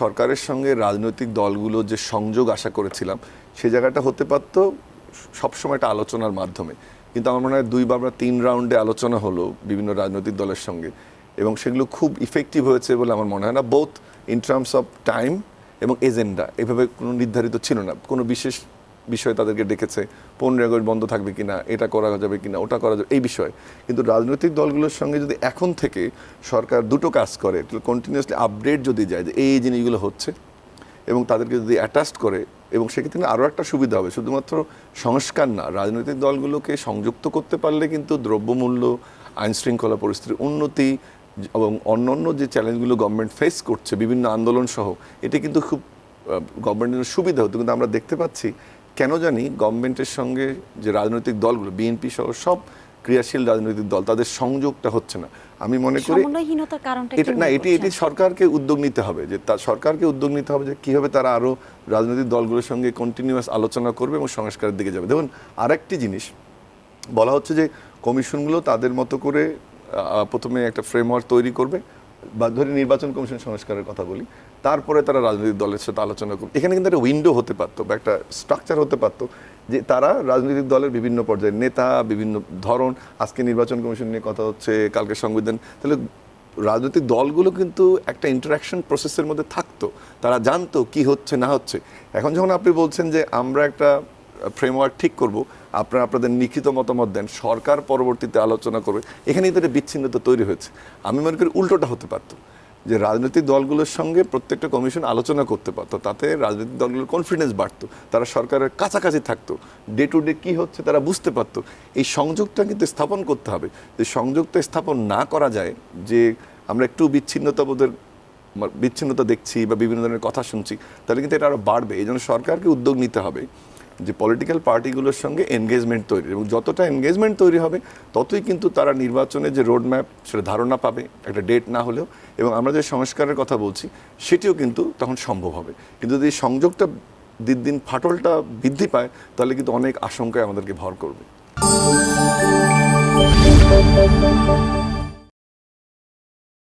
সরকারের সঙ্গে রাজনৈতিক দলগুলো যে সংযোগ আশা করেছিলাম, সে জায়গাটা হতে পারতো সবসময় একটা আলোচনার মাধ্যমে। কিন্তু আমার মনে হয় দুই বা তিন রাউন্ডে আলোচনা হলো বিভিন্ন রাজনৈতিক দলের সঙ্গে এবং সেগুলো খুব ইফেক্টিভ হয়েছে বলে আমার মনে হয় না। Both in terms of time এবং এজেন্ডা এভাবে কোনো নির্ধারিত ছিল না। কোনো বিশেষ বিষয়ে তাদেরকে ডেকেছে পনেরোই আগস্ট বন্ধ থাকবে কিনা, এটা করা যাবে কিনা, ওটা করা যাবে, এই বিষয়ে। কিন্তু রাজনৈতিক দলগুলোর সঙ্গে যদি এখন থেকে সরকার দুটো কাজ করে কন্টিনিউসলি আপডেট যদি যায় যে এই জিনিসগুলো হচ্ছে এবং তাদেরকে যদি অ্যাটাচড করে, এবং সেক্ষেত্রে আরও একটা সুবিধা হবে। শুধুমাত্র সংস্কার না, রাজনৈতিক দলগুলোকে সংযুক্ত করতে পারলে কিন্তু দ্রব্যমূল্য আইন শৃঙ্খলা পরিস্থিতির উন্নতি এবং অন্য অন্য যে চ্যালেঞ্জগুলো গভর্নমেন্ট ফেস করছে, বিভিন্ন আন্দোলন সহ এটি কিন্তু খুব গভর্নমেন্টের সুবিধা হতো। কিন্তু আমরা দেখতে পাচ্ছি কেন জানি গভর্নমেন্টের সঙ্গে যে রাজনৈতিক দলগুলো বিএনপি সহ সব ক্রিয়াশীল রাজনৈতিক দল তাদের সংযোগটা হচ্ছে না। আমি মনে করি এটা না এটি এটি সরকারকে উদ্যোগ নিতে হবে যে তা সরকারকে উদ্যোগ নিতে হবে যে কীভাবে তারা আরও রাজনৈতিক দলগুলোর সঙ্গে কন্টিনিউয়াস আলোচনা করবে এবং সংস্কারের দিকে যাবে। দেখুন আরেকটি জিনিস বলা হচ্ছে যে কমিশনগুলো তাদের মতো করে প্রথমে একটা ফ্রেমওয়ার্ক তৈরি করবে বা ধরে নির্বাচন কমিশন সংস্কারের কথা বলি, তারপরে তারা রাজনৈতিক দলের সাথে আলোচনা করবে। এখানে কিন্তু একটা উইন্ডো হতে পারতো বা একটা স্ট্রাকচার হতে পারতো যে তারা রাজনৈতিক দলের বিভিন্ন পর্যায়ের নেতা, বিভিন্ন ধরন, আজকে নির্বাচন কমিশন নিয়ে কথা হচ্ছে, কালকে সংবিধান। তাহলে রাজনৈতিক দলগুলো কিন্তু একটা ইন্টারাকশন প্রসেসের মধ্যে থাকতো। তারা জানতো কি হচ্ছে, না হচ্ছে। এখন যখন আপনি বলছেন যে আমরা একটা ফ্রেমওয়ার্ক ঠিক করব, আপনারা আপনাদের লিখিত মতামত দেন, সরকার পরবর্তীতে আলোচনা করবে। এখানেই তো একটা বিচ্ছিন্নতা তৈরি হয়েছে। আমি মনে করি উল্টোটা হতে পারতো, যে রাজনৈতিক দলগুলোর সঙ্গে প্রত্যেকটা কমিশন আলোচনা করতে পারতো, তাতে রাজনৈতিক দলগুলোর কনফিডেন্স বাড়তো, তারা সরকারের কাছাকাছি থাকতো ডে টু ডে কী হচ্ছে তারা বুঝতে পারতো। এই সংযোগটা কিন্তু স্থাপন করতে হবে। যে সংযোগটা স্থাপন না করা যায়, যে আমরা একটু বিচ্ছিন্নতা বোধের বিচ্ছিন্নতা দেখছি বা বিভিন্ন ধরনের কথা শুনছি, তাহলে কিন্তু এটা আরও বাড়বে। এই জন্য সরকারকে উদ্যোগ নিতে হবে। যে পলিটিক্যাল পার্টিগুলোর সঙ্গে এনগেজমেন্ট তৈরি। এবং যতটা এনগেজমেন্ট তৈরি হবে, ততই কিন্তু তারা নির্বাচনের যে রোড ম্যাপ সেটা ধারণা পাবে, একটা ডেট না হলেও। এবং আমরা যে সংস্কারের কথা বলছি, সেটিও কিন্তু তখন সম্ভব হবে। কিন্তু যদি সংযোগটা দিন দিন ফাটলটা বৃদ্ধি পায়, তাহলে কিন্তু অনেক আশঙ্কায় আমাদেরকে ভর করবে।